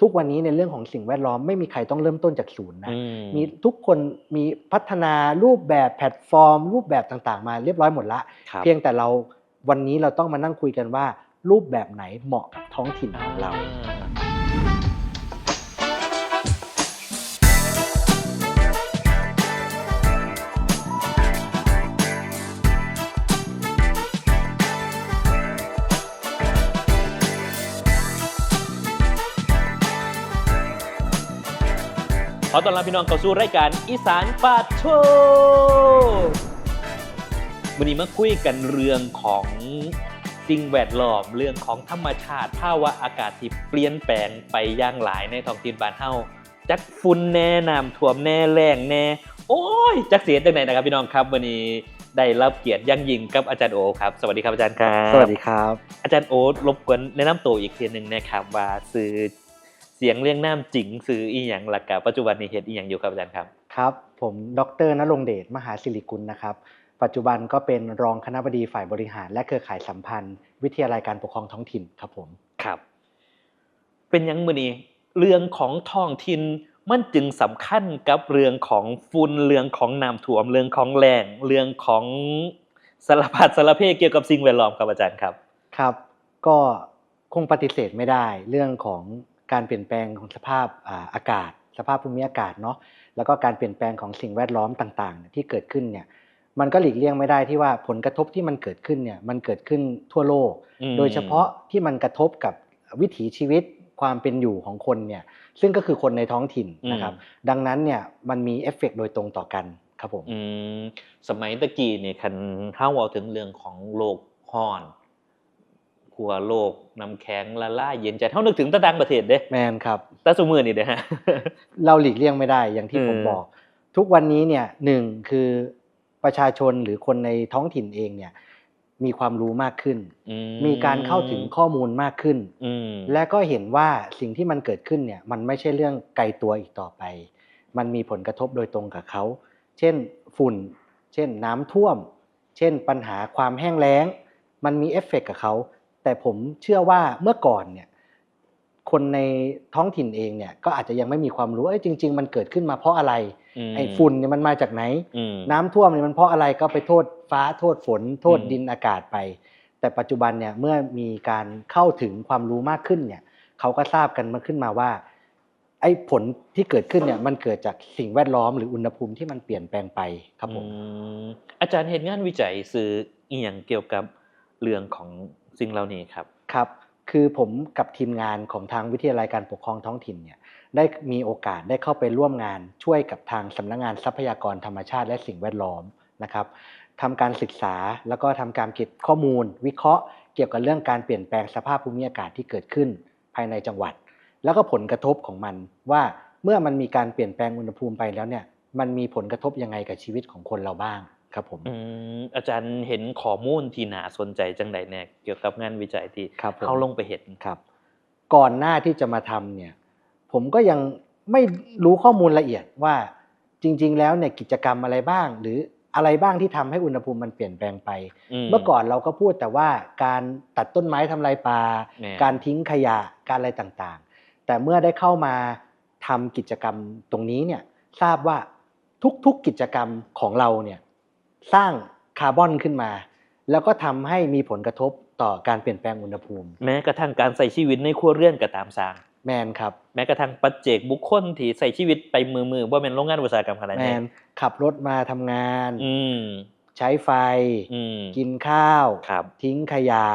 ทุกวันนี้ในเรื่องของสิ่งแวดล้อมไม่มีใครต้องเริ่มต้นจากศูนย์นะอืมีทุกคนมีพัฒนารูปแบบแพลตฟอร์ม รูปแบบต่างๆ มาเรียบร้อยหมดละครับเพียงแต่เราวันนี้เราต้องมานั่งคุยกันว่า รูปแบบไหนเหมาะกับท้องถิ่นของเรา ขอต้อนรับพี่น้องเข้าสู่รายการอีสานปาดโชว์วันนี้มาคุยกันเรื่องของสิ่งแวดล้อมเรื่องของธรรมชาติภาวะอากาศที่เปลี่ยนแปลงไปอย่างหลายในท้องถิ่นบ้านเฮาจักฝุ่นแน่น้ำท่วมแน่แรงแน่ โอ้ยจักเสียจังไหนนะครับพี่น้องครับวันนี้ได้รับเกียรติยั่งยิงกับอาจารย์โอครับ สวัสดีครับอาจารย์ครับ สวัสดีครับ อาจารย์โอรบกวนแนะนำตัวอีกทีหนึ่งนะครับว่าสื่อ เสียงเรียงน้ำจริงสื่ออีหยังหลักกับปัจจุบันนี้เฮ็ดอีหยังอยู่ครับอาจารย์ครับครับ ผมดรนรงค์เดชมหาศิริกุลนะครับ ปัจจุบันก็เป็นรองคณะบดีฝ่ายบริหาร และเครือข่ายสัมพันธ์ วิทยาลัยการปกครองท้องถิ่นครับผมครับ เป็นหยังมือนี้เรื่องของท้องถิ่นมันจึงสำคัญกับเรื่องของฝุ่นเรื่องของน้ำท่วมเรื่องของแรงเรื่องของสารพัดสารเพเกี่ยวกับสิ่งแวดล้อมครับอาจารย์ครับ ครับ ก็คงปฏิเสธไม่ได้เรื่องของ การเปลี่ยนแปลงของสภาพอ่าอากาศ สภาพภูมิอากาศเนาะแล้วก็การเปลี่ยนแปลงของสิ่งแวดล้อมต่างๆเนี่ยที่เกิดขึ้นเนี่ยมันก็หลีกเลี่ยงไม่ได้ที่ว่าผลกระทบที่มันเกิดขึ้นเนี่ยมันเกิดขึ้นทั่วโลกอืมโดยเฉพาะที่มันกระทบกับวิถีชีวิตความเป็นอยู่ของคนเนี่ยซึ่งก็คือคนในท้องถิ่นนะครับดังนั้นเนี่ยมันมีเอฟเฟกต์โดยตรงต่อกันครับผมอืมสมัยตะกี้เนี่ยคันเฮาเอาถึงเรื่องของโลกฮ้อน ขัวโลกน้ำแข็งละลายเย็นใจเฮานึกถึงแตะดังประเทศเด้แมนครับแต่สมือนี่เด้ฮะเราหลีกเลี่ยงไม่ได้อย่างที่ผมเออบอก ทุกวันนี้เนี่ยหนึ่งคือประชาชนหรือคนในท้องถิ่นเองเนี่ยมีความรู้มากขึ้นอืมีการเข้าถึงข้อมูลมากขึ้นอืมและก็เห็นว่าสิ่งที่มันเกิดขึ้นเนี่ยมันไม่ใช่เรื่องไกลตัวอีกต่อไป มันมีผลกระทบโดยตรงกับเขา เช่นฝุ่น เช่นน้ำท่วม เช่นปัญหาความแห้งแล้ง มันมีเอฟเฟกต์กับเขา แต่ผมเชื่อว่าเมื่อก่อนเนี่ยคนในท้องถิ่นเองเนี่ยก็อาจจะยังไม่มีความรู้เอ้ยจริง ๆ มันเกิดขึ้นมาเพราะอะไรมไอ้ฝุ่นเนี่ยมันมาจากไหนอืมน้ำท่วมเนี่ยมันเพราะอะไรก็ไปโทษฟ้าโทษฝน โทษอืมดินอากาศไป แต่ปัจจุบันเนี่ยเมื่อมีการเข้าถึงความรู้มากขึ้นเนี่ยเขาก็ทราบกันมาขึ้นมาว่า ไอ้ผลที่เกิดขึ้นเนี่ยมันเกิดจากสิ่งแวดล้อมหรืออุณหภูมิที่มันเปลี่ยนแปลงไปครับผมอืมอาจารย์เห็นงานวิจัยสื่ออีหยังเกี่ยวกับเรื่องของ สิ่งเหล่านี้ครับครับคือผมกับทีมงานของทางวิทยาลัยการปกครองท้องถิ่นเนี่ยได้มีโอกาสได้เข้าไปร่วมงานช่วยกับทางสำนักงานทรัพยากรธรรมชาติและสิ่งแวดล้อมนะครับทำการศึกษาแล้วก็ทำการเก็บข้อมูล วิเคราะห์ เกี่ยวกับเรื่องการเปลี่ยนแปลงสภาพภูมิอากาศที่เกิดขึ้น ภายในจังหวัด แล้วก็ผลกระทบของมันว่าเมื่อมันมีการเปลี่ยนแปลงอุณหภูมิไปแล้วเนี่ยมันมีผลกระทบยังไงกับชีวิตของคนเราบ้าง ครับผมอืมอาจารย์เห็นข้อมูลที่น่าสนใจจังใดแน่เกี่ยวกับงานวิจัยที่ครับผมเขาลงไปเห็นครับ ก่อนหน้าที่จะมาทำเนี่ย ผมก็ยังไม่รู้ข้อมูลละเอียดว่าจริง ๆ แล้วเนี่ยกิจกรรมอะไรบ้าง หรืออะไรบ้างที่ทำให้อุณหภูมิมันเปลี่ยนแปลงไป เมื่อก่อนเราก็พูดแต่ว่าการตัดต้นไม้ทำลายป่าแน่การทิ้งขยะการอะไรต่างๆ แต่เมื่อได้เข้ามาทำกิจกรรมตรงนี้เนี่ยทราบว่าทุกๆกิจกรรมของเราเนี่ย สร้างคาร์บอนขึ้นมา แล้วก็ทำให้มีผลกระทบต่อการเปลี่ยนแปลงอุณหภูมิ แม้กระทั่งการใส่ชีวิตในครัวเรือนก็ตามสร้างแมนครับแม้กระทั่งปัจเจกบุคคลที่ใส่ชีวิตไปมือมือว่าเป็นโรงงานอุตสาหกรรมขนาดแมนี้นขับรถมาทำงาน อืมใช้ไฟอืมกินข้าวครับทิ้งขยะ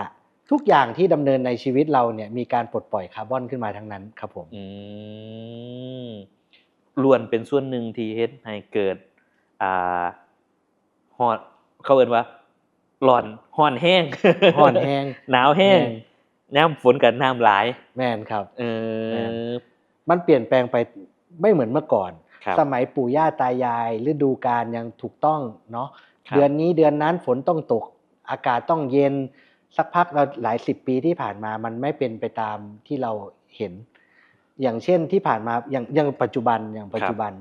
ทุกอย่างที่ดำเนินในชีวิตเราเนี่ยมีการปลดปล่อยคาร์บอนขึ้นมาทั้งนั้นครับผมอืมล้วนเป็นส่วนหนึ่งที่เฮ็ดให้เกิด อ่าฮอดเขาเอิ้นว่าร้อนฮ้อนแห้งฮ้อนแห้งหนาวแห้งแห้งน้ำฝนกับน้ำหลาย แมนครับเอแม่อนมันเปลี่ยนแปลงไปไม่เหมือนเมื่อก่อนครับสมัยปู่ย่าตายายฤดูกาลยังถูกต้องเนาะครับเดือนนี้เดือนนั้นฝนต้องตก อากาศต้องเย็นสักพักเราหลายสิบปีที่ผ่านมามันไม่เป็นไปตามที่เราเห็น อย่างเช่นที่ผ่านมาอย่างอย่างปัจจุบันอย่างปัจจุบัน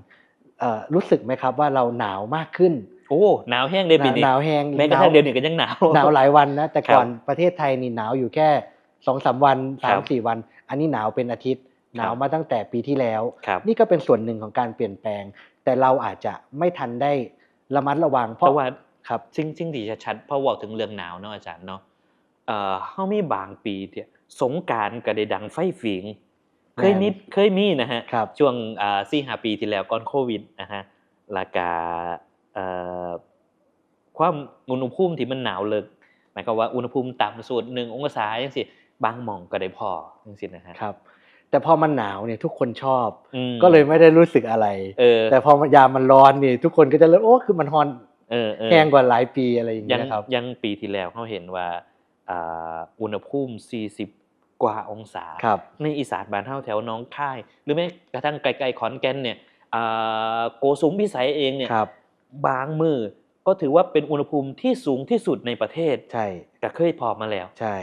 เอ่อรู้สึกไหมครับว่าเราหนาวมากขึ้น โอ้หนาวแห้งเลยปีนี้หนาวแห้งแม้กระทั่งเดือนนี้ก็ยังหนาวหนาวหลายวันนะแต่ครับก่อนประเทศไทยนี่หนาวอยู่แค่สองสามวันครัสามบสี่วัน อันนี้หนาวเป็นอาทิตย์ หนาวมาตั้งแต่ปีที่แล้วครับนี่ก็เป็นส่วนหนึ่งของการเปลี่ยนแปลง แต่เราอาจจะไม่ทันได้ระมัดระวัง เพเพราะราะว่าครับสิ่งสิ่งที่ชัดๆเพราะเว่าถึงเรื่องหนาวเนาะอาจารย์เนาะเอ่อเฮามีบางปีที่สงกรารก็ได้ดังไฟฝิงเคยมีเคยมีนะฮะครับช่วงอ่าสี่ห้าปีที่แล้วก่อนโควิดนะฮะแล้วก็เอ่อ ความอุณหภูมิที่มันหนาวเลิกหมายความว่าอุณหภูมิต่ำสุดหนึ่งองศาอย่างสิบางหม่องก็ได้พออย่างสินะฮะครับ แต่พอมันหนาวเนี่ยทุกคนชอบอืมก็เลยไม่ได้รู้สึกอะไรเออแต่พอมันยามมันร้อนนี่ทุกคนก็จะเริ่มโอ้คือมันฮอนเออเออแห้งกว่าหลายปีอะไรอย่างยัเงี้งยครับยังปีที่แล้วเขาเห็นว่าอ่าอุณหภูมิ 40 กว่าองศาครับในอีสานบ้านเฮาแถวหน้องค่าย หรือแม้กระทั่งไกลๆขอนแก่นเนี่ยอ่าโกสุมพิสัยเองเนี่ยครั บบางมือก็ถือว่าเป็นอุณหภูมิที่สูงที่สุดในประเทศใช่ก็เคยพอมาแล้ว ใช่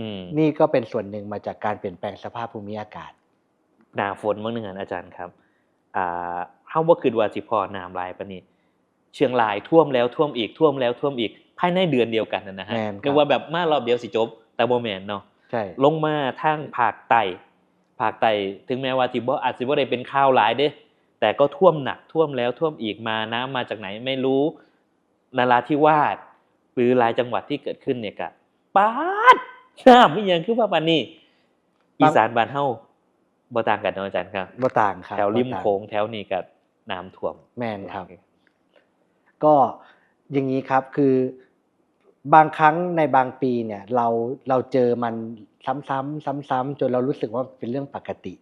อืมนี่ก็เป็นส่วนหนึ่งมาจากการเปลี่ยนแปลงสภาพภูมิอากาศ หนาฝนบางหนึ่งอะอาจารย์ครับอ่าเฮาบ่คิดว่าสิพอน้ำหลายปานนี้เชียงรายท่วมแล้วท่วมอีกท่วมแล้วท่วมอีกภายในเดือนเดียวกันนะนะฮะแม่นครับนึกว่าแบบมารอบเดียวสิจบแต่บ่แม่นเนาะใช่ลงมาทางภาคใต้ภาคใต้ถึงแม้ว่าสิบ่อาจสิบ่ได้เป็นข่าวหลายเด้ แต่ก็ท่วมหนักท่วมแล้วท่วมอีกมาน้ำมาจากไหนไม่รู้นาราธิวาสหรือหลายจังหวัดที่เกิดขึ้นเนี่ยก็ปาดน้ำอีหยังคือว่าปานนี้อีสานบ้านเฮาบ่ต่างกันเนาะอาจารย์ครับบ่ต่างครับแถวริมบ่ต่างโขงแถวนี้ก็น้ำท่วม แม่นครับ ก็อย่างนี้ครับคือบางครั้งในบางปีเนี่ย เราเราเจอมันซ้ำๆซ้ำๆจนเรารู้สึกว่าเป็นเรื่องปกติ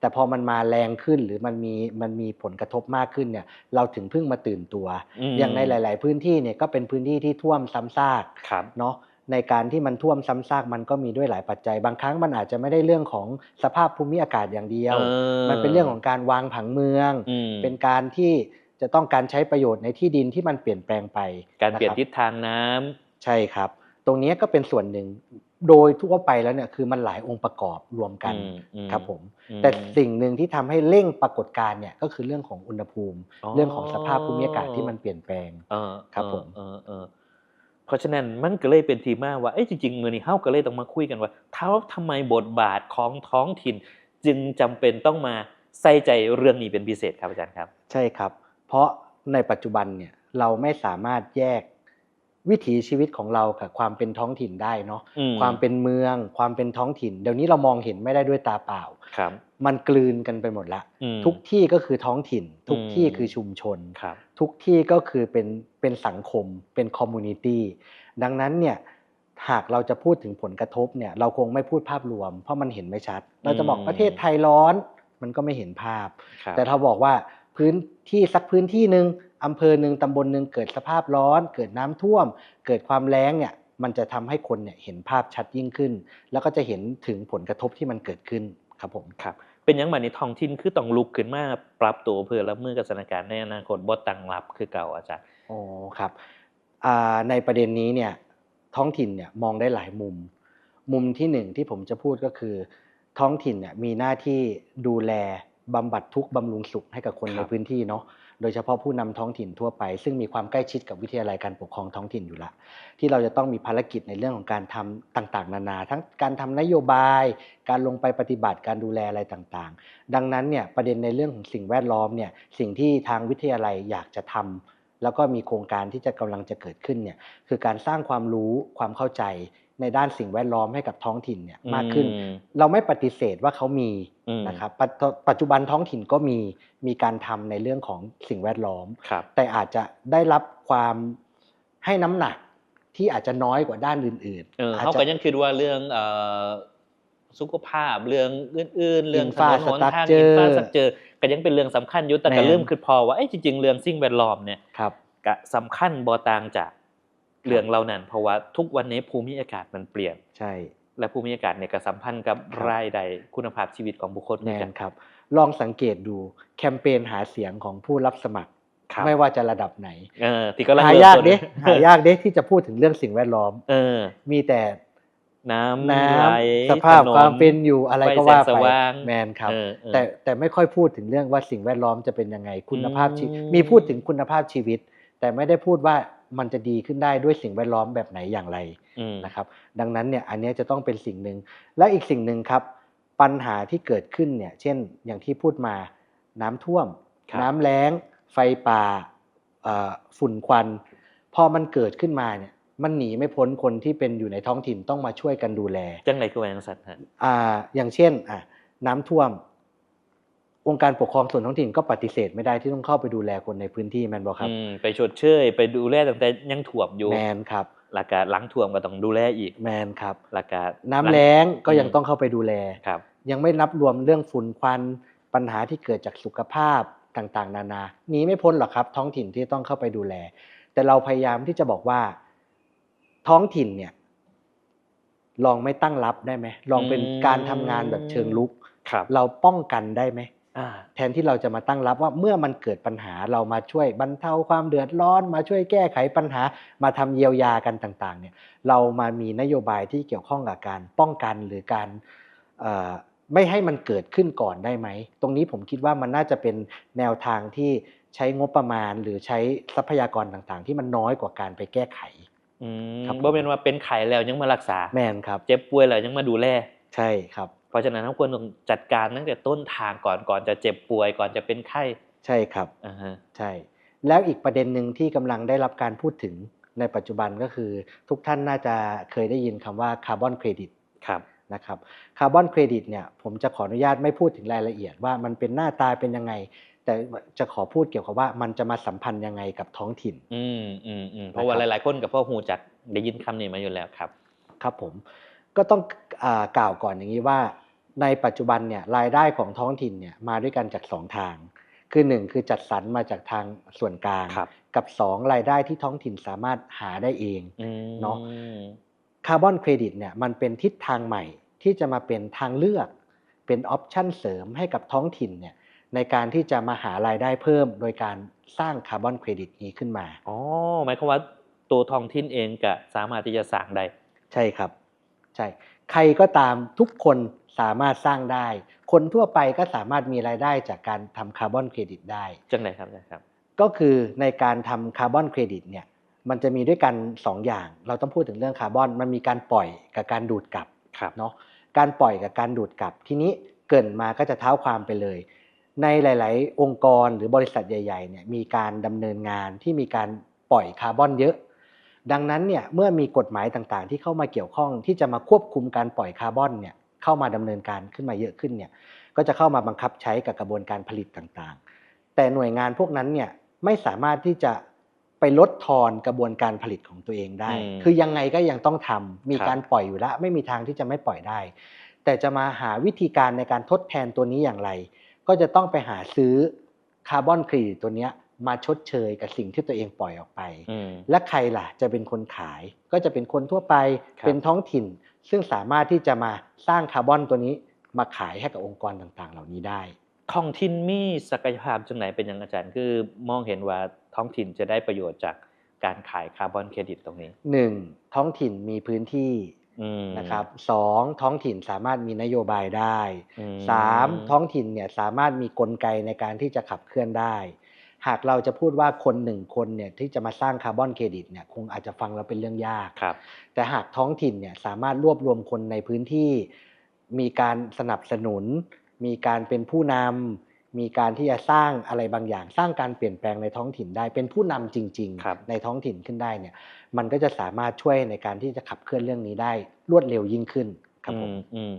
แต่พอมันมาแรงขึ้นหรือมันมีมันมีผลกระทบมากขึ้นเนี่ยเราถึงเพิ่งมาตื่นตัวมอย่างในหลาย ๆ พื้นที่เนี่ยก็เป็นพื้นที่ที่ท่วมซ้ำซากครับเนาะในการที่มันท่วมซ้ำซากมันก็มีด้วยหลายปัจจัย บางครั้งมันอาจจะไม่ได้เรื่องของสภาพภูมิอากาศอย่างเดียวเออมันเป็นเรื่องของการวางผังเมืองอืมเป็นการที่จะต้องการใช้ประโยชน์ในที่ดินที่มันเปลี่ยนแปลงไป การเปลี่ยนนะคทิบศทางน้ำใช่ครับ ตรงนี้ก็เป็นส่วนหนึ่ง โดยทั่วไปแล้วเนี่ยคือมันหลายองค์ประกอบรวมกันอืมอืมครับผมอืมแต่สิ่งหนึ่งที่ทำให้เร่งปรากฏการณ์เนี่ยก็คือเรื่องของอุณหภูมิอ๋อเรื่องของสภาพภูมิอากาศที่มันเปลี่ยนแปลงเออครับผมเออเออเพราะฉะนั้นมันก็เลยเป็นทีมาว่าเอ้ยจริงๆมือนี้เฮาก็เลยต้องมาคุยกันว่าเท้าทำไมบทบาทของท้องถิ่น จึงจำเป็นต้องมาใส่ใจเรื่องนี้เป็นพิเศษครับอาจารย์ครับ ใช่ครับ เพราะในปัจจุบันเนี่ยเราไม่สามารถแยก วิถีชีวิตของเรากับความเป็นท้องถิ่นได้เนาะอืมความเป็นเมือง ความเป็นท้องถิ่น เดี๋ยวนี้เรามองเห็นไม่ได้ด้วยตาเปล่าครับ มันกลืนกันไปหมดละอืมทุกที่ก็คือท้องถิ่น ทุกอืมที่คือชุมชนครับทุกที่ก็คือเป็นเป็นสังคมเป็นคอมมูนิตี้ดังนั้นเนี่ยหากเราจะพูดถึงผลกระทบเนี่ยเราคงไม่พูดภาพรวม เพราะมันเห็นไม่ชัด เราจะบอกอืมประเทศไทยร้อน มันก็ไม่เห็นภาพครับแต่ถ้าบอกว่าพื้นที่สักพื้นที่หนึ่ง อำเภอหนึ่งตำบลหนึ่งเกิดสภาพร้อน เกิดน้ำท่วม เกิดความแล้งเนี่ยมันจะทำให้คนเนี่ยเห็นภาพชัดยิ่งขึ้น แล้วก็จะเห็นถึงผลกระทบที่มันเกิดขึ้นครับผมครับ เป็นหยังบัดในท้องถิ่นคือต้องลุกขึ้นมาปรับตัวเพื่อรับมือกับสถานการณ์ในอนาคตบ่ตั้งรับคือเก่าอาจารย์อ๋อครับอ่าในประเด็นนี้เนี่ยท้องถิ่นเนี่ยมองได้หลายมุม มุมที่หนึ่งที่ผมจะพูดก็คือ ท้องถิ่นเนี่ยมีหน้าที่ดูแลบำบัดทุกข์บำรุงสุขให้กับคนคในรับพื้นที่เนาะ โดยเฉพาะผู้นำท้องถิ่นทั่วไป ซึ่งมีความใกล้ชิดกับวิทยาลัยการปกครองท้องถิ่นอยู่ละ ที่เราจะต้องมีภารกิจในเรื่องของการทำต่างๆ นานา ทั้งการทำนโยบาย การลงไปปฏิบัติการดูแลอะไรต่างๆ ดังนั้นเนี่ยประเด็นในเรื่องของสิ่งแวดล้อมเนี่ยสิ่งที่ทางวิทยาลัยอยากจะทำแล้วก็มีโครงการที่จะกำลังจะเกิดขึ้นเนี่ยคือการสร้างความรู้ความเข้าใจ ในด้านสิ่งแวดล้อมให้กับท้องถิ่นเนี่ยมากขึ้นอืมเราไม่ปฏิเสธว่าเขามีอืมนะครับปัจจุปัจจุบันท้องถิ่นก็มีมีการทำในเรื่องของสิ่งแวดล้อมครับแต่อาจจะได้รับความให้น้ำหนักที่อาจจะน้อยกว่าด้านอื่นเอออาจเขาจะก็ยังคิดว่าเรื่องเอ่อสุขภาพเรื่องอื่น ๆ เรื่องถนนหนทางอิน Infrastructure ฟาสตรักเจอก็ยังเป็นเรื่องสำคัญอยู่แต่แม่ก็นเริ่มคือพอว่าเอ้ยจริงๆ เรื่องสิ่งแวดล้อมเนี่ยครับก็สำคัญบ่ต่างจาก เรื่องเหล่านั้น เพราะว่าทุกวันนี้ภูมิอากาศมันเปลี่ยนใช่ และภูมิอากาศเนี่ยก็สัมพันธ์กับครับรายได้คุณภาพชีวิตของบุคคลเหมืแน่อนกันนครับ ลองสังเกตดูแคมเปญหาเสียงของผู้รับสมัครครับไม่ว่าจะระดับไหนเออที่ก็หายากเด้หายากเด้ที่จะพูดถึงเรื่องสิ่งแวดล้อมเออ มีแต่น้ำน้ไหลำสภาพถนนความเป็นอยู่อะไรก็ว่าไฟแสงสไปว่างแมนครับเออเออแต่แต่ไม่ค่อยพูดถึงเรื่องว่าสิ่งแวดล้อมจะเป็นยังไงคุณภาพชีวิตอืมมีพูดถึงคุณภาพชีวิต แต่ไม่ได้พูดว่า มันจะดีขึ้นได้ด้วยสิ่งแวดล้อมแบบไหนอย่างไรอืมนะครับ ดังนั้นเนี่ยอันเนี้ยจะต้องเป็นสิ่งหนึ่งและอีกสิ่งหนึ่งครับ ปัญหาที่เกิดขึ้นเนี่ยเช่นอย่างที่พูดมาน้ำท่วมครับน้ำแล้ง ไฟป่าเอ่อฝุ่นควัน พอมันเกิดขึ้นมาเนี่ยมันหนีไม่พ้นคนที่เป็นอยู่ในท้องถิ่นต้องมาช่วยกันดูแลจังไรคือว่าจังสันฮะอ่าอย่างเช่นอะน้ำท่วม องค์การปกครองส่วนท้องถิ่นก็ปฏิเสธไม่ได้ที่ต้องเข้าไปดูแลคนในพื้นที่แมนบอกครับอืมไปชดเชยไปดูแลตั้งแต่ยังถ่วมอยู่แมนครับแล้วก็หลังถ่วมก็ต้องดูแลอีกแมนครับแล้วก็น้ำแล้งก็ยังอืมต้องเข้าไปดูแลครับยังไม่นับรวมเรื่องฝุ่นควันปัญหาที่เกิดจากสุขภาพต่างๆ นานาหนีไม่พ้นหรอกครับ ท้องถิ่นที่ต้องเข้าไปดูแล แต่เราพยายามที่จะบอกว่า ท้องถิ่นเนี่ย ลองไม่ตั้งรับได้ไหมลองเป็นการทำงานแบบเชิงลุกครับเราป้องกันได้ไหมอ่า แทนที่เราจะมาตั้งรับว่าเมื่อมันเกิดปัญหาเรามาช่วยบรรเทาความเดือดร้อน มาช่วยแก้ไขปัญหา มาทำเยียวยากันต่างๆเนี่ยเรามามีนโยบายที่เกี่ยวข้องกับการป้องกันหรือการเอ่อไม่ให้มันเกิดขึ้นก่อนได้ไหม ตรงนี้ผมคิดว่ามันน่าจะเป็นแนวทางที่ใช้งบประมาณหรือใช้ทรัพยากรต่างๆ ที่มันน้อยกว่าการไปแก้ไขอืมครับผมบ่เป็นว่าเป็นไข้แล้วยังมารักษาแมนครับ เจ็บป่วยแล้วยังมาดูแลใช่ครับ เพราะฉะนั้นเราควรต้องจัดการตั้งแต่ต้นทางก่อนก่อนจะเจ็บป่วยก่อนจะเป็นไข้ใช่ครับอ่าฮะใช่ แล้วอีกประเด็นหนึ่งที่กำลังได้รับการพูดถึงในปัจจุบันก็คือทุกท่านน่าจะเคยได้ยินคำว่าคาร์บอนเครดิตครับนะครับคาร์บอนเครดิตเนี่ยผมจะขออนุญาตไม่พูดถึงรายละเอียดว่ามันเป็นหน้าตาเป็นยังไง แต่จะขอพูดเกี่ยวกับว่ามันจะมาสัมพันธ์ยังไงกับท้องถิ่น อืมอืมอืมเพราะว่านะครับหลายๆคนกับพ่อหูจักได้ยินคำนี้มาอยู่แล้วครับ ครับผม ก็ต้องอากล่าวก่อนอย่างนี้ว่า ในปัจจุบันเนี่ยรายได้ของท้องถิ่นเนี่ยมาด้วยกันจากสองทาง คือหนึ่งคือจัดสรรมาจากทางส่วนกลางครับกับสองรายได้ที่ท้องถิ่นสามารถหาได้เองอืมเนาะคาร์บอนเครดิตเนี่ยมันเป็นทิศทางใหม่ที่จะมาเป็นทางเลือก เป็นออปชันเสริมให้กับท้องถิ่นเนี่ยในการที่จะมาหารายได้เพิ่ม โดยการสร้างคาร์บอนเครดิตนี้ขึ้นมา อ๋อ หมายความว่าตัวท้องถิ่นเองก็สามารถที่จะสั่งได้ ใช่ครับ ใช่ใครก็ตามทุกคนสามารถสร้างได้ คนทั่วไปก็สามารถมีรายได้จากการทำคาร์บอนเครดิตได้จังไรครับอาจารย์ครับ ก็คือในการทำคาร์บอนเครดิตเนี่ยมันจะมีด้วยกัน 2 อย่าง เราต้องพูดถึงเรื่องคาร์บอน มันมีการปล่อยกับการดูดกลับครับเนาะการปล่อยกับการดูดกลับ ทีนี้เกรินมาก็จะเท้าความไปเลย ในหลาย ๆ องค์กรหรือบริษัทใหญ่ ๆ เนี่ยมีการดำเนินงานที่มีการปล่อยคาร์บอนเยอะ ดังนั้นเนี่ยเมื่อมีกฎหมายต่างๆ ที่เข้ามาเกี่ยวข้องที่จะมาควบคุมการปล่อยคาร์บอนเนี่ยเข้ามาดำเนินการขึ้นมาเยอะขึ้นเนี่ยก็จะเข้ามาบังคับใช้กับกระบวนการผลิตต่างๆ แต่หน่วยงานพวกนั้นเนี่ยไม่สามารถที่จะไปลดทอนกระบวนการผลิตของตัวเองได้อืมคือยังไงก็ยังต้องทำมีครับการปล่อยอยู่แล้วไม่มีทางที่จะไม่ปล่อยได้ แต่จะมาหาวิธีการในการทดแทนตัวนี้อย่างไร ก็จะต้องไปหาซื้อคาร์บอนเครดิตตัวเนี้ย มาชดเชยกับสิ่งที่ตัวเองปล่อยออกไปอืมและใครล่ะจะเป็นคนขาย ก็จะเป็นคนทั่วไปครับเป็นท้องถิ่น ซึ่งสามารถที่จะมาสร้างคาร์บอนตัวนี้มาขายให้กับองค์กรต่างๆ เหล่านี้ได้ท้องถิ่นมีศักยภาพจังไหนเป็นอย่างอาจารย์คือมองเห็นว่าท้องถิ่นจะได้ประโยชน์จากการขายคาร์บอนเครดิตตรงนี้ 1. ท้องถิ่นมีพื้นที่อืมนะครับสองท้องถิ่นสามารถมีนโยบายได้อืมสามท้องถิ่นเนี่ยสามารถมีกลไกในการที่จะขับเคลื่อนได้ หากเราจะพูดว่าคนหนึ่งคนเนี่ยที่จะมาสร้างคาร์บอนเครดิตเนี่ยคงอาจจะฟังแล้วเป็นเรื่องยากครับแต่หากท้องถิ่นเนี่ยสามารถรวบรวมคนในพื้นที่ มีการสนับสนุน มีการเป็นผู้นำมีการที่จะสร้างอะไรบางอย่าง สร้างการเปลี่ยนแปลงในท้องถิ่นได้เป็นผู้นำจริงครับๆในท้องถิ่นขึ้นได้เนี่ยมันก็จะสามารถช่วยในการที่จะขับเคลื่อนเรื่องนี้ได้รวดเร็วยิ่งขึ้นครับผมอืมอืม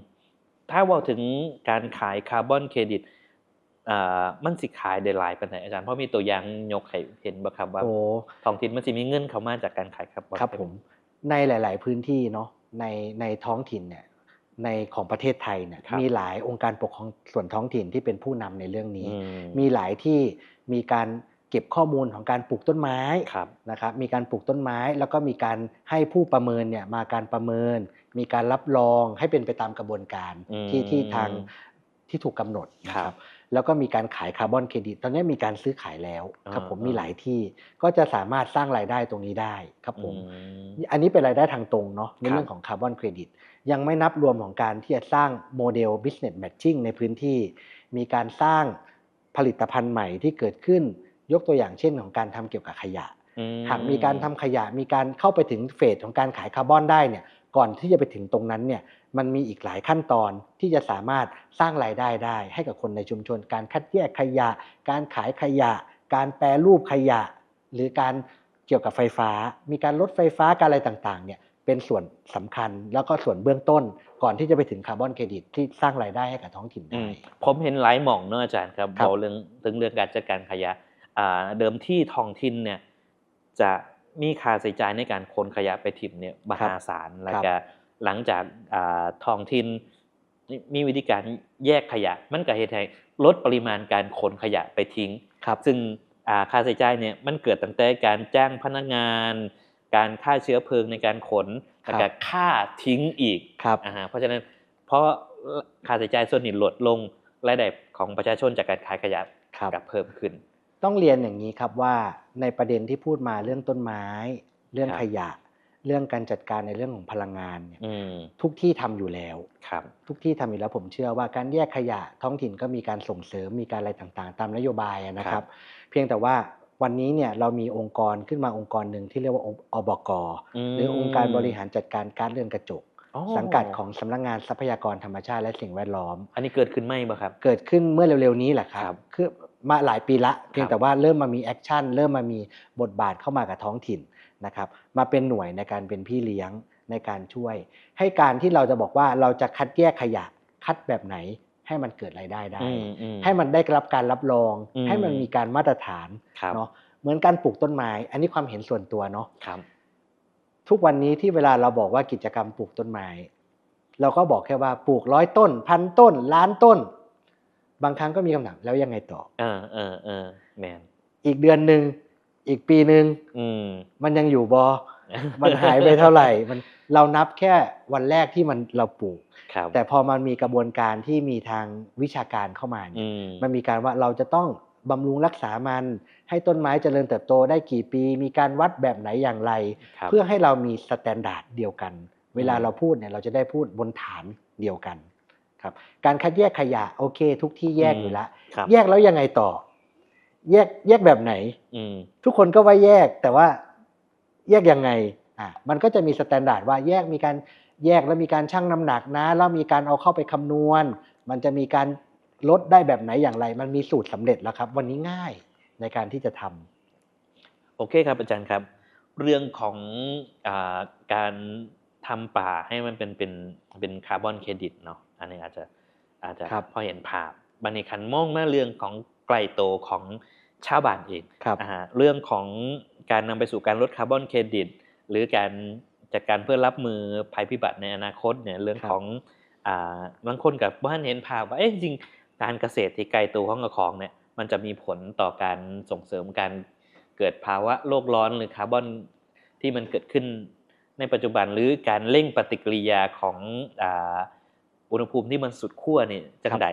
ถ้าเว่าถึงการขายคาร์บอนเครดิตอ่า มันสิขายได้หลายปานไหนอาจารย์เพราะมีตัวอย่างยกให้เห็นบ่ครับว่าโอ้ท้องถิ่นมันสิมีเงินเข้ามาจากการขายคาร์บอนครับผมในหลาย ๆ พื้นที่เนาะในในท้องถิ่นเนี่ยในของประเทศไทยเนี่ยครับมีหลายองค์การปกครองส่วนท้องถิ่นที่เป็นผู้นำในเรื่องนี้อืมีหลายที่มีการเก็บข้อมูลของการปลูกต้นไม้ครับนะครับมีการปลูกต้นไม้ แล้วก็มีการให้ผู้ประเมินเนี่ยมาการประเมิน มีการรับรองให้เป็นไปตามกระบวนการอืมที่ที่ทางที่ถูกกำหนดนะคครัรับบ แล้วก็มีการขายคาร์บอนเครดิต ตอนนี้มีการซื้อขายแล้วครับอ่าผมอ่ามีมีหลายที่ก็จะสามารถสร้างรายได้ตรงนี้ได้ครับผมอืมอันนี้เป็นรายได้ทางตรงเนาะในครับเรื่องของคาร์บอนเครดิต ยังไม่นับรวมของการที่จะสร้างโมเดล business matching ในพื้นที่ มีการสร้างผลิตภัณฑ์ใหม่ที่เกิดขึ้น ยกตัวอย่างเช่นของการทำเกี่ยวกับขยะอืหากมีการทำขยะมีการเข้าไปถึงเฟสของการขายคาร์บอนได้เนี่ย ก่อนที่จะไปถึงตรงนั้นเนี่ยมันมีอีกหลายขั้นตอนที่จะสามารถสร้างรายได้ได้ ให้กับคนในชุมชน การคัดแยกขยะ การขายขยะ การแปรรูปขยะ หรือการเกี่ยวกับไฟฟ้า มีการลดไฟฟ้าการอะไรต่างๆเนี่ยเป็นส่วนสำคัญแล้วก็ส่วนเบื้องต้น ก่อนที่จะไปถึงคาร์บอนเครดิตที่สร้างรายได้ให้กับท้องถิ่นอืได้มผมเห็นหลายหม่องเนอะอาจารย์ครับครับเบาเรื่องถึงเรื่องการจัดการขยะอ่าเดิมที่ท้องถิ่นเนี่ยจะ มีค่าใช้จ่ายในการขนขยะไปถิ่มเนี่ยมหาศาลแล้วก็หลังจากอ่าท้องถิ่นมีวิธีการแยกขยะ มันก็เฮ็ดให้ลดปริมาณการขนขยะไปทิ้งครับซึ่งอ่าค่าใช้จ่ายเนี่ยมันเกิดตั้งแต่การจ้างพนักงาน การค่าเชื้อเพลิงในการขนครับแล้วก็ค่าทิ้งอีกครับอ่าฮะเพราะฉะนั้นเพราะค่าใช้จ่ายส่วนนี้ลดลงรายได้ของประชาชนจากการขายขยะครับกับเพิ่มขึ้น ต้องเรียนอย่างนี้ครับว่าในประเด็นที่พูดมาเรื่องต้นไม้ เรื่องครับขยะ เรื่องการจัดการในเรื่องของพลังงานเนี่ยอืมทุกที่ทำอยู่แล้วครับ ทุกที่ทำอยู่แล้วผมเชื่อว่าการแยกขยะท้องถิ่นก็มีการส่งเสริมมีการอะไรต่างๆ ตามนโยบายอะนะคครัรับบเพียงแต่ว่าวันนี้เนี่ยเรามีองค์กรขึ้นมาองค์กรหนึ่งที่เรียกว่าอบกมหรือองค์การบริหารจัดการก๊าซเรือนกระจกอ๋อสังกัดของสำนักงานทรัพยากรธรรมชาติและสิ่งแวดล้อม อันนี้เกิดขึ้นไหมบ่ครับ เกิดขึ้นเมื่อเร็วๆนี้แหละคครัรับบคือ มาหลายปีละ เพียงครับแต่ว่าเริ่มมามีแอคชั่นเริ่มมามีบทบาทเข้ามากับท้องถิ่นนะครับมาเป็นหน่วยในการเป็นพี่เลี้ยงในการช่วย ให้การที่เราจะบอกว่าเราจะคัดแยกขยะคัดแบบไหนให้มันเกิดรายได้ได้อืมอืมให้มันได้รับการรับรองอืมให้มันมีการมาตรฐานครับเนาะเหมือนการปลูกต้นไม้ อันนี้ความเห็นส่วนตัวเนาะครับทุกวันนี้ที่เวลาเราบอกว่ากิจกรรมปลูกต้นไม้ เราก็บอกแค่ว่าปลูกร้อยต้น พันต้น ล้านต้น บางครั้งก็มีคำถามแล้วยังไงต่อเออเออเออแมนอีกเดือนหนึ่งอีกปีหนึ่งอืมมันยังอยู่บอมันหายไปเท่าไหร่ มันเรานับแค่วันแรกที่มันเราปลูกครับแต่พอมันมีกระบวนการที่มีทางวิชาการเข้ามาเนี่อืยมมันมีการว่าเราจะต้องบำรุงรักษามัน ให้ต้นไม้เจริญเติบโตได้กี่ปี มีการวัดแบบไหนอย่างไรครับเพื่อให้เรามีสแตนดาร์ดเดียวกัน เวลาอืมเราพูดเนี่ยเราจะได้พูดบนฐานเดียวกัน ครับการคัดแยกขยะโอเค ทุกที่แยกอยู่แล้วครับแยกแล้วยังไงต่อ แยกแยกแบบไหนอืมทุกคนก็ว่าแยกแต่ว่าแยกยังไงอะมันก็จะมีสแตนดาร์ดว่าแยกมีการแยกแล้วมีการชั่งน้ำหนักนะ แล้วมีการเอาเข้าไปคำนวณ มันจะมีการลดได้แบบไหนอย่างไร มันมีสูตรสำเร็จแล้วครับ วันนี้ง่ายในการที่จะทำโอเคครับอาจารย์ครับ เรื่องของอาการทำป่าให้มันเป็นเป็นเป็นคาร์บอนเครดิตเนาะ อันนี้อาจจะอาจจะครับพอเห็นภาพบันนี้คันมองมาเรื่องของไกลโตของชาวบ้านเองครับอ่าฮะเรื่องของการนำไปสู่การลดคาร์บอนเครดิต หรือการจัดการเพื่อรับมือภัยพิบัติในอนาคตเนี่ยเรื่องครับของอ่าบางคนกับบ้านเห็นภาพว่าเอ๊ะจริงๆการเกษตรที่ไกลตัวของกระของเนี่ยมันจะมีผลต่อการส่งเสริมการเกิดภาวะโลกร้อนหรือคาร์บอนที่มันเกิดขึ้นในปัจจุบันหรือการเร่งปฏิกิริยาของอา อุณหภูมิที่มันสุดขั้วนี่จังใด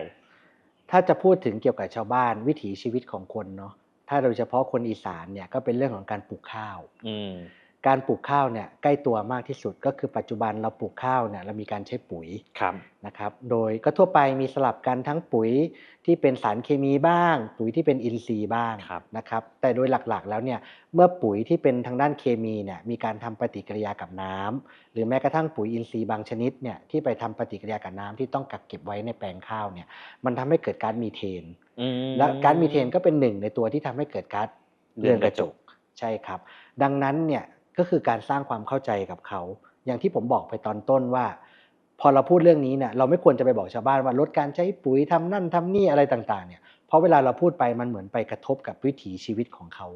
ถ้าจะพูดถึงเกี่ยวกับชาวบ้านวิถีชีวิตของคนเนาะถ้าโดยเฉพาะคนอีสานเนี่ยก็เป็นเรื่องของการปลูกข้าว อืม การปลูกข้าวเนี่ยใกล้ตัวมากที่สุดก็คือปัจจุบันเราปลูกข้าวเนี่ยเรามีการใช้ปุ๋ยครับนะครับ โดยก็ทั่วไปมีสลับกันทั้งปุ๋ยที่เป็นสารเคมีบ้าง ปุ๋ยที่เป็นอินทรีย์บ้างครับนะครับ แต่โดยหลักๆแล้วเนี่ยเมื่อปุ๋ยที่เป็นทางด้านเคมีเนี่ยมีการทำปฏิกิริยากับน้ำหรือแม้กระทั่งปุ๋ยอินทรีย์บางชนิดเนี่ยที่ไปทำปฏิกิริยากับน้ำที่ต้องกักเก็บไว้ในแปลงข้าวเนี่ยมันทำให้เกิดก๊าซมีเทนอืมและก๊าซมีเทนก็เป็นหนึ่งในตัวที่ทำให้เกิดก๊าซเรือนกระจกใช่ครับ ดังนั้นเนี่ย ก็คือการสร้างความเข้าใจกับเขา อย่างที่ผมบอกไปตอนต้นว่า พอเราพูดเรื่องนี้เนี่ยเราไม่ควรจะไปบอกชาวบ้านว่าลดการใช้ปุ๋ยทำนั่นทำนี่อะไรต่างๆเนี่ยเพราะเวลาเราพูดไปมันเหมือนไปกระทบกับวิถีชีวิตของเขา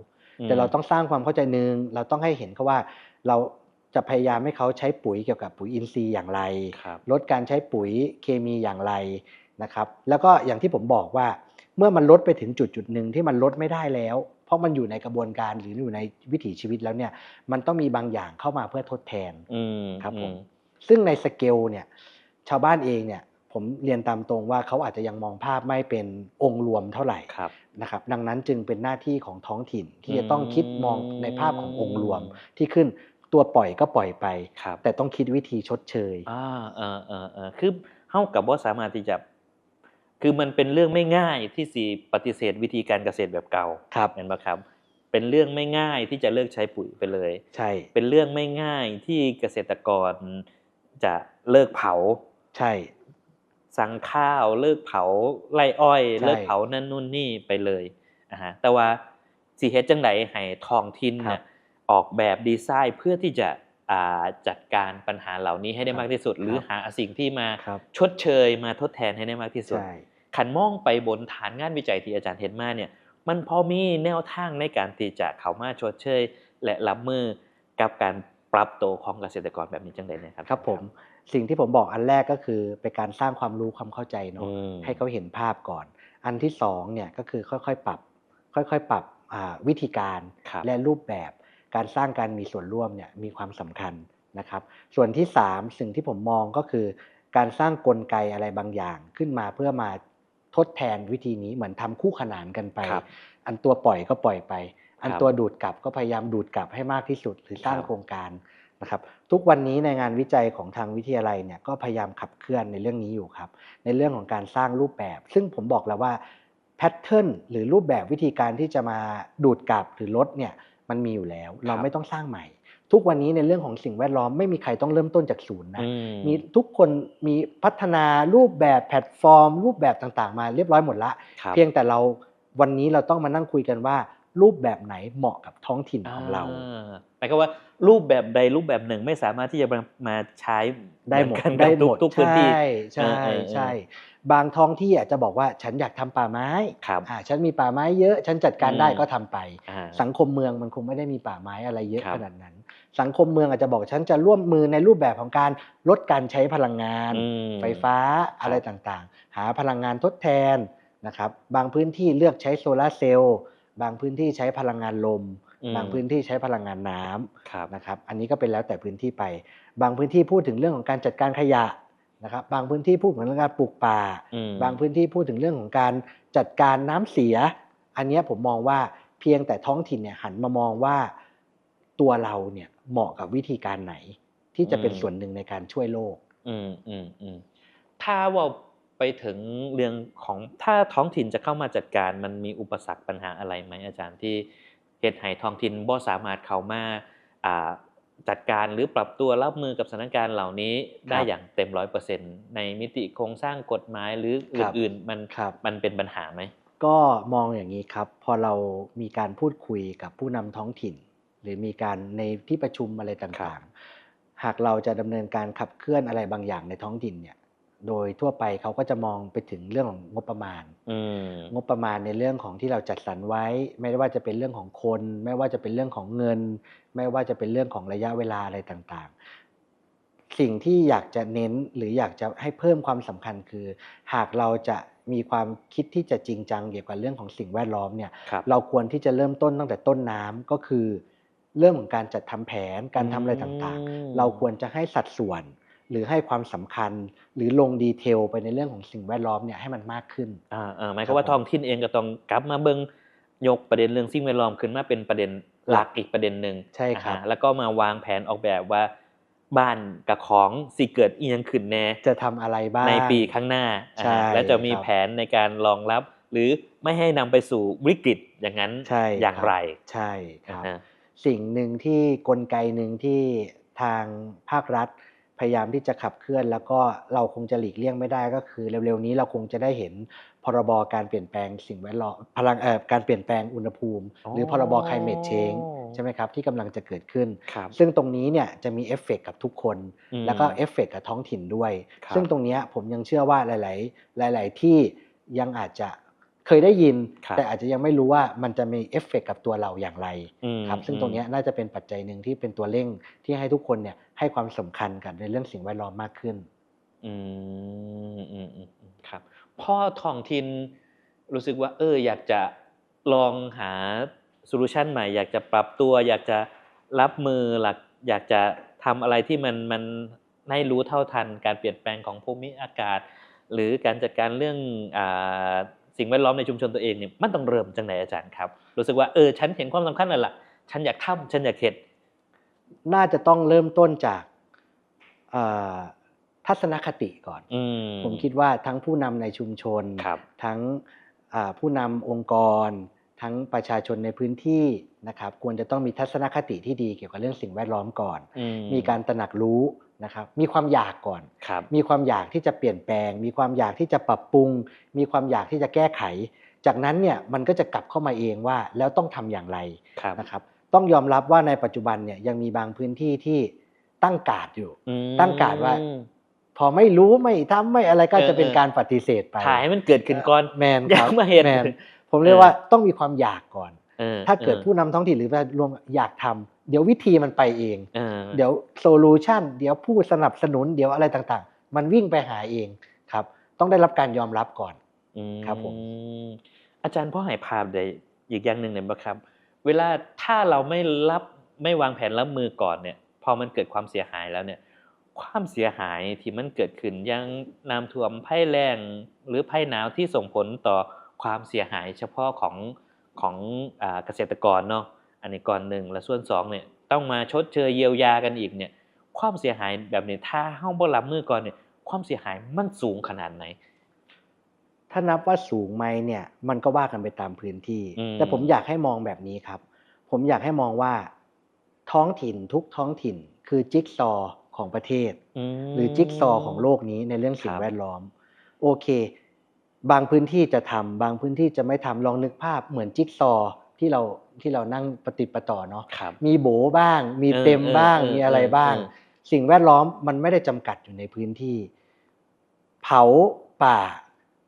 แต่เราต้องสร้างความเข้าใจหนึ่งเราต้องให้เห็นเขาว่าเราจะพยายามให้เขาใช้ปุ๋ยเกี่ยวกับปุ๋ยอินทรีย์อย่างไรครับลดการใช้ปุ๋ยเคมีอย่างไรนะครับ แล้วก็อย่างที่ผมบอกว่าเมื่อมันลดไปถึงจุดจุดหนึ่งที่มันลดไม่ได้แล้วเพ ราะมันอยู่ในกระบวนการหรืออยู่ในวิถีชีวิตแล้วเนี่ยมันต้องมีบางอย่างเข้ามาเพื่อทดแทนอืมครับผมอืซึ่งในสเกลเนี่ยชาวบ้านเองเนี่ยผมเรียนตามตรงว่าเขาอาจจะยังมองภาพไม่เป็นองค์รวมเท่าไหร่ครับนะครับ ดังนั้นจึงเป็นหน้าที่ของท้องถิ่นที่จะอืมต้องคิดมองในภาพขององค์รวมที่ขึ้นตัวปล่อยก็ปล่อยไปครับแต่ต้องคิดวิธีชดเชยอ่าเออเออเออคือเท่ากับว่าสามารถที่จะ คือมันเป็นเรื่องไม่ง่ายที่สีปฏิเสธวิธีการเกษตรแบบเก่าครับเห็นไหมครับ เป็นเรื่องไม่ง่ายที่จะเลิกใช้ปุ๋ยไปเลย ใช่ เป็นเรื่องไม่ง่ายที่เกษตรกรจะเลิกเผา ใช่ สั่งข้าวเลิกเผาไร่อ้อยใช่เลิกเผานั่นนู่นนี่ไปเลยอ่าฮะแต่ว่าสีเฮ็ดจังไดให้ท้องถิ่นครัเนี่บยออกแบบดีไซน์เพื่อที่จะอ่าจัดการปัญหาเหล่านี้ให้ได้ครับมากที่สุด หรือครับหาสิ่งที่มาครับชดเชยมาทดแทนให้ได้มากที่สุดใช่ ขันมองไปบนฐานงานวิจัยที่อาจารย์เห็นมาเนี่ยมันพอมีแนวทางในการที่จะเข้ามาชดเชย และรับมือกับการปรับตัวของเกษตรกรแบบนี้จังไดเนี่ยครับครับผมสิ่งที่ผมบอกอันแรกก็คือเป็นการสร้างความรู้ความเข้าใจเนาะอืมให้เขาเห็นภาพก่อน อันที่สองเนี่ยก็คือค่อยๆปรับ ค่อยๆปรับอ่าวิธีการครับและรูปแบบ การสร้างการมีส่วนร่วมเนี่ยมีความสำคัญนะครับ ส่วนที่สามสิ่งที่ผมมองก็คือ การสร้างกลไกอะไรบางอย่างขึ้นมาเพื่อมา ทดแทนวิธีนี้เหมือนทำคู่ขนานกันไปครับอันตัวปล่อยก็ปล่อยไป อันครับตัวดูดกลับก็พยายามดูดกลับให้มากที่สุดหรือสร้างครับโครงการนะครับทุกวันนี้ในงานวิจัยของทางวิทยาลัยเนี่ยก็พยายามขับเคลื่อนในเรื่องนี้อยู่ครับ ในเรื่องของการสร้างรูปแบบ ซึ่งผมบอกแล้วว่าแพทเทิร์นหรือรูปแบบวิธีการที่จะมาดูดกลับหรือลดเนี่ยมันมีอยู่แล้ว เราไม่ต้องสร้างใหม่ ทุกวันนี้ในเรื่องของสิ่งแวดล้อมไม่มีใครต้องเริ่มต้นจากศูนย์นะอืมีทุกคนมีพัฒนารูปแบบแพลตฟอร์ม รูปแบบต่างๆ มาเรียบร้อยหมดละครับเพียงแต่เราวันนี้เราต้องมานั่งคุยกันว่า รูปแบบไหนเหมาะกับท้องถิ่นของเราหมายความว่ารูปแบบใดรูปแบบหนึ่งไม่สามารถที่จะมามาใช้ได้หมดเอนกันได้กับหมดทุกๆพื้นที่ใช่ใช่เออเออเออใช่บางท้องที่อาจจะบอกว่าฉันอยากทำป่าไม้ครับอ่าฉันมีป่าไม้เยอะ ฉันจัดการได้อืมก็ทำไปอ่าสังคมเมืองมันคงไม่ได้มีป่าไม้อะไรเยอะครับขนาดนั้น สังคมเมืองอาจจะบอกฉันจะร่วมมือในรูปแบบของการลดการใช้พลังงานอืมไฟฟ้าอะไรต่างๆ หาพลังงานทดแทนนะครับบางพื้นที่เลือกใช้โซลาร์เซลล์บางพื้นที่ใช้พลังงานลมอืมบางพื้นที่ใช้พลังงานน้ำครับนะครับอันนี้ก็เป็นแล้วแต่พื้นที่ไป บางพื้นที่พูดถึงเรื่องของการจัดการขยะนะครับบางพื้นที่พูดถึงเรื่องการปลูกป่าอืมบางพื้นที่พูดถึงเรื่องของการจัดการน้ำเสีย อันเนี้ยผมมองว่าเพียงแต่ท้องถิ่นเนี่ยหันมามองว่าตัวเราเนี่ย เหมาะกับวิธีการไหน ที่จะเป็นส่วนหนึ่งในการช่วยโลก อืมอืมอืมถ้าว่าไปถึงเรื่องของถ้าท้องถิ่นจะเข้ามาจัดการมันมีอุปสรรคปัญหาอะไรไหมอาจารย์ที่เหตุให้ท้องถิ่นบ่สามารถเข้ามาอ่าจัดการหรือปรับตัวรับมือกับสถานการณ์เหล่านี้ได้ครับอย่างเต็มร้อยเปอร์เซ็นในมิติโครงสร้างกฎหมายหรือครับอื่นๆมันครับมันเป็นปัญหาไหมก็มองอย่างนี้ครับ พอเรามีการพูดคุยกับผู้นำท้องถิ่น หรือมีการในที่ประชุมอะไรต่างๆ หากเราจะดำเนินการขับเคลื่อนอะไรบางอย่างในท้องถิ่นเนี่ยโดยทั่วไปเขาก็จะมองไปถึงเรื่องของงบประมาณอืมงบประมาณในเรื่องของที่เราจัดสรรไว้ ไม่ว่าจะเป็นเรื่องของคน ไม่ว่าจะเป็นเรื่องของเงิน ไม่ว่าจะเป็นเรื่องของระยะเวลาอะไรต่างๆ สิ่งที่อยากจะเน้นหรืออยากจะให้เพิ่มความสำคัญคือ หากเราจะมีความคิดที่จะจริงจังเกี่ยวกับเรื่องของสิ่งแวดล้อมเนี่ยครับเราควรที่จะเริ่มต้นตั้งแต่ต้นน้ำก็คือ เรื่องของการจัดทำแผนการทำอะไรต่างอืมๆเราควรจะให้สัดส่วน หรือให้ความสำคัญ หรือลงดีเทลไปในเรื่องของสิ่งแวดล้อมเนี่ยให้มันมากขึ้นอ่าอ่าหมายคครัวามบว่าท้องถิ่นเองก็ต้องกลับมาเบิ่งยกประเด็นเรื่องสิ่งแวดล้อมขึ้นมาเป็นประเด็นหลักอีกประเด็นหนึ่งใช่ครับอ่าฮะแล้วก็มาวางแผนออกแบบว่าบ้านกับของสิเกิดอียังขึ้นแน่จะทำอะไรบ้างในปีข้างหน้าใช่อ่าและจะมีครับแผนในการรองรับ หรือไม่ให้นำไปสู่วิกฤตอย่างนั้นใช่อย่างครับไร ใช่ครับอ่าฮะ สิ่งหนึ่งที่กลไกหนึ่งที่ทางภาครัฐ พยายามที่จะขับเคลื่อน แล้วก็เราคงจะหลีกเลี่ยงไม่ได้ก็คือ เร็วๆนี้เราคงจะได้เห็นพรบการเปลี่ยนแปลงสิ่งแวดล้อมพลังเอ่อการเปลี่ยนแปลงอุณหภูมิ หรือพรบ climate change ใช่ไหมครับที่กำลังจะเกิดขึ้นครับซึ่งตรงนี้เนี่ยจะมีเอฟเฟกต์กับทุกคนอืมแล้วก็เอฟเฟกต์กับท้องถิ่นด้วยครับซึ่งตรงเนี้ยผมยังเชื่อว่าหลาย ๆ หลาย ๆ ที่ยังอาจจะ เคยได้ยินครับแต่อาจจะยังไม่รู้ว่ามันจะมีเอฟเฟกต์กับตัวเราอย่างไรอืมครับซึ่งตรงเนี้ยน่าจะเป็นปัจจัยหนึ่งที่เป็นตัวเร่งที่ให้ทุกคนเนี่ยให้ความสำคัญกับในเรื่องสิ่งแวดล้อมมากขึ้นอืมอืมอืมอืมครับ พ่อท้องถิ่นรู้สึกว่า เอออยากจะลองหาโซลูชันใหม่ อยากจะปรับตัว อยากจะรับมือหลัก อยากจะทำอะไรที่มันมันให้รู้เท่าทัน การเปลี่ยนแปลงของภูมิอากาศ หรือการจัดการเรื่องอ่า สิ่งแวดล้อมในชุมชนตัวเองเนี่ยมันต้องเริ่มจังไหนอาจารย์ครับ รู้สึกว่าเออฉันเห็นความสำคัญแล้วล่ะฉันอยากทำฉันอยากเห็นน่าจะต้องเริ่มต้นจากเอ่อทัศนคติก่อนอืมผมคิดว่าทั้งผู้นำในชุมชนครับทั้งอ่าผู้นำองค์กร ทั้งประชาชนในพื้นที่นะครับ ควรจะต้องมีทัศนคติที่ดีเกี่ยวกับเรื่องสิ่งแวดล้อมก่อนอืมีการตระหนักรู้ นะครับมีความอยากก่อนครับมีความอยากที่จะเปลี่ยนแปลง มีความอยากที่จะปรับปรุง มีความอยากที่จะแก้ไข จากนั้นเนี่ยมันก็จะกลับเข้ามาเองว่าแล้วต้องทำอย่างไรครับนะครับต้องยอมรับว่าในปัจจุบันเนี่ยยังมีบางพื้นที่ที่ตั้งการ์ดอยู่อืมตั้งการ์ดว่า พอไม่รู้ไม่ทำไม่อะไรก็เออจะเป็นเออการปฏิเสธไปถ่ายให้มันเกิดขึ้นก่อนแมนอคยารักบมาเห็นแมนผมเรียกว่าต้องมีความอยากก่อนออ ถ้าเกิดออผู้นำท้องถิ่นหรือว่ารวมอยากทำเดี๋ยววิธีมันไปเองออเดี๋ยวโซลูชันเดี๋ยวผู้สนับสนุนเดี๋ยวอะไรต่างๆ มันวิ่งไปหาเองครับ ต้องได้รับการยอมรับก่อนอืมครับผมอาจารย์พ่อใหายภาพได้อีกอย่างหนึ่งเนี่ยบ่ครับ เวลาถ้าเราไม่รับไม่วางแผนรับมือก่อนเนี่ย พอมันเกิดความเสียหายแล้วเนี่ย ความเสียหายที่มันเกิดขึ้นอยังน้ำท่วมภัยแล้งหรือภัยหนาวที่ส่งผลต่อความเสียหายเฉพาะของ ของอ่าเกษตรกรเนาะอันนี้ก่อนหนึ่งและส่วนสองเนี่ยต้องมาชดเชยเยียวยากันอีกเนี่ยความเสียหายแบบนี้ถ้าเฮาบ่รับมือก่อนเนี่ยความเสียหายมันสูงขนาดไหน ถ้านับว่าสูงไหมเนี่ยมันก็ว่ากันไปตามพื้นที่อืมแต่ผมอยากให้มองแบบนี้ครับ ผมอยากให้มองว่าท้องถิ่นทุกท้องถิ่น คือจิ๊กซอว์ของประเทศมหรือจิ๊กซอว์ของโลกนี้ในเรื่องสิ่คงรับแวดล้อม โอเค บางพื้นที่จะทำบางพื้นที่จะไม่ทำลองนึกภาพเหมือนจิ๊กซอว์ที่เราที่เรานั่งปฏิดประต่อเนาะครับมีโบบ้าง มีเออเต็มบ้างเออเออมีอะไรบ้างเออเออสิ่งแวดล้อมมันไม่ได้จำกัดอยู่ในพื้นที่ เผาป่า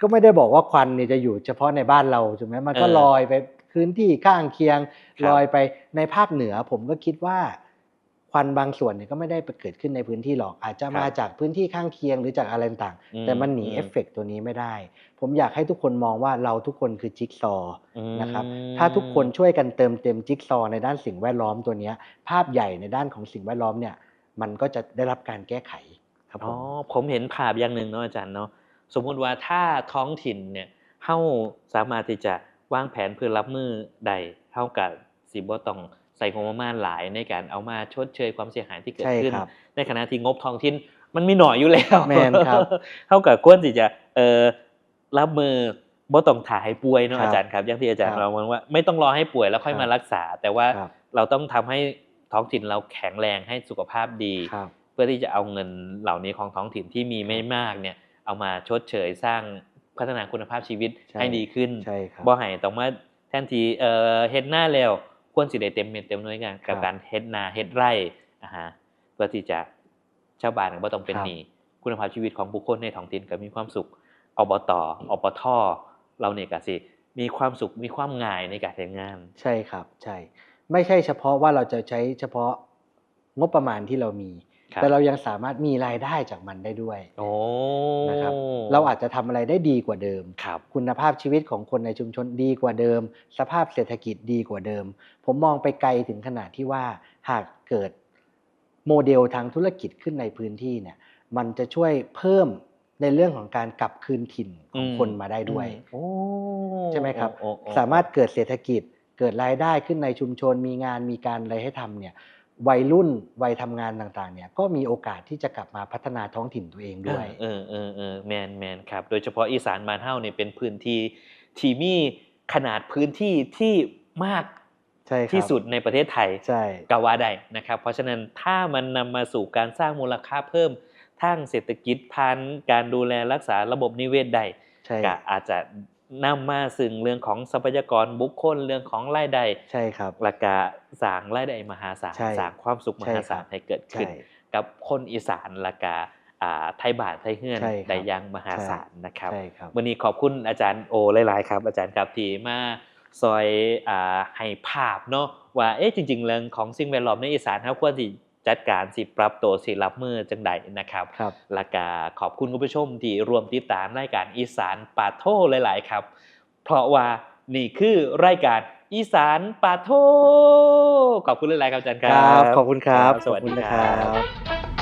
ก็ไม่ได้บอกว่าควันเนี่ยจะอยู่เฉพาะในบ้านเราถูกไหมมันก็เออลอยไปพื้นที่ข้างเคียงครับลอยไปในภาคเหนือ ผมก็คิดว่าควันบางส่วนเนี่ยก็ไม่ได้ไปเกิดขึ้นในพื้นที่หรอก อาจจะมาจากพื้นที่ข้างเคียงหรือจากอะไรต่างอืมแต่มันหนีอืมเอฟเฟกต์ตัวนี้ไม่ได้ ผมอยากให้ทุกคนมองว่าเราทุกคนคือจิ๊กซอว์อืมนะครับถ้าทุกคนช่วยกันเติมเต็มจิ๊กซอว์ในด้านสิ่งแวดล้อมตัวเนี้ยภาพใหญ่ในด้านของสิ่งแวดล้อมเนี่ยมันก็จะได้รับการแก้ไขครับผอ๋อมผมเห็นภาพอย่างหนึ่งเนาะอาจารย์เนาะสมมุติว่าถ้าท้องถิ่นเนี่ยเฮาสามารถที่จะวางแผนเพื่อรับมือใดเท่ากับสิบ่ต้องใส่งบประมาณหลายในการเอามาชดเชยความเสียหายที่เกิดใช่ขึ้นครับในขณะที่งบท้องถิ่นมันมีหน่อยอยู่แล้วแม่นครับเท่ากับควรที่จะเอ่อ รับมือบ่ต้องถ่ายให้ป่วยเนาะครับอาจารย์ครับอย่างที่อาจารย์ครับเรามองว่า ไม่ต้องรอให้ป่วยแล้วค่อยครับมารักษา แต่ว่าครับเราต้องทำให้ท้องถิ่นเราแข็งแรงให้สุขภาพดีครับเพื่อที่จะเอาเงินเหล่านี้ของท้องถิ่นที่มีไม่มากเนี่ยเอามาชดเชยสร้างพัฒนาคุณภาพชีวิตใช่ให้ดีขึ้นใช่ครับบ่ให้ต้องมาแทนทีเอ่อเฮ็ดหน้าแล้วควรสิได้เต็มเม็ดเต็มหน่วยงานกับครับการเฮ็ดนาเฮ็ดไร่อ่าฮะเพื่อที่จะชาวบ้านก็บ่ต้องเป็นครับหนี้คุณภาพชีวิตของบุคคลในท้องถิ่นก็มีความสุข อบตอปทเราเนี่ยก็สิมีความสุขมีความง่ายในการทำงาน ใช่ครับใช่ ไม่ใช่เฉพาะว่าเราจะใช้เฉพาะงบประมาณที่เรามีครับแต่เรายังสามารถมีรายได้จากมันได้ด้วยโอ้นะครับเราอาจจะทำอะไรได้ดีกว่าเดิมครับคุณภาพชีวิตของคนในชุมชนดีกว่าเดิม สภาพเศรษฐกิจดีกว่าเดิม ผมมองไปไกลถึงขนาดที่ว่าหากเกิดโมเดลทางธุรกิจขึ้นในพื้นที่เนี่ยมันจะช่วยเพิ่ม ในเรื่องของการกลับคืนถิ่นของคนมาได้ด้วยโอ้ใช่ไหมครับโอ้โอ้สามารถเกิดเศรษฐกิจเกิดรายได้ขึ้นในชุมชนมีงานมีการอะไรให้ทำเนี่ยวัยรุ่นวัยทำงานต่างๆเนี่ยก็มีโอกาสที่จะกลับมาพัฒนาท้องถิ่นตัวเองด้วยเออเออเออแมนแมนครับ โดยเฉพาะอีสานบ้านเฮาเนี่ยเป็นพื้นที่ที่มีขนาดพื้นที่ที่มากใช่ครับที่สุดในประเทศไทยใช่ก็ว่าได้นะครับ เพราะฉะนั้นถ้ามันนำมาสู่การสร้างมูลค่าเพิ่ม ทางเศรษฐกิจพันการดูแลรักษาระบบนิเวศใดก็อาจจะนำมาซึ่งเรื่องของทรัพยากรบุคคลเรื่องของรายได้ใช่ครับและกาสร้างรายได้มหาศาลสร้างความสุขมหาศาลให้เกิดขึ้น กับคนอีสานและกาอ่าไทยบาทไทยเฮือนใช่ยังมหาศาลนะครับวันนี้ขอบคุณอาจารย์โอหลายๆครับ อาจารย์ครับที่มาซอยอให้ภาพเนาะว่าเอ๊ะจริง ๆ เรื่องของสิ่งแวดล้อมในอีสานเขาควรสิ จัดการสิปรับตัวสิรับมือจังใดนะครับครับและกาขอบคุณคุณผู้ชมที่รวมติดตามรายการอีสานปาโทหลาย ๆ ครับ เพราะว่านี่คือรายการอีสานปาโท ขอบคุณหลาย ๆ ครับอาจารย์คครัรับบขอบคุณครับ สวัสดีขอบคุณคนะครัรับบ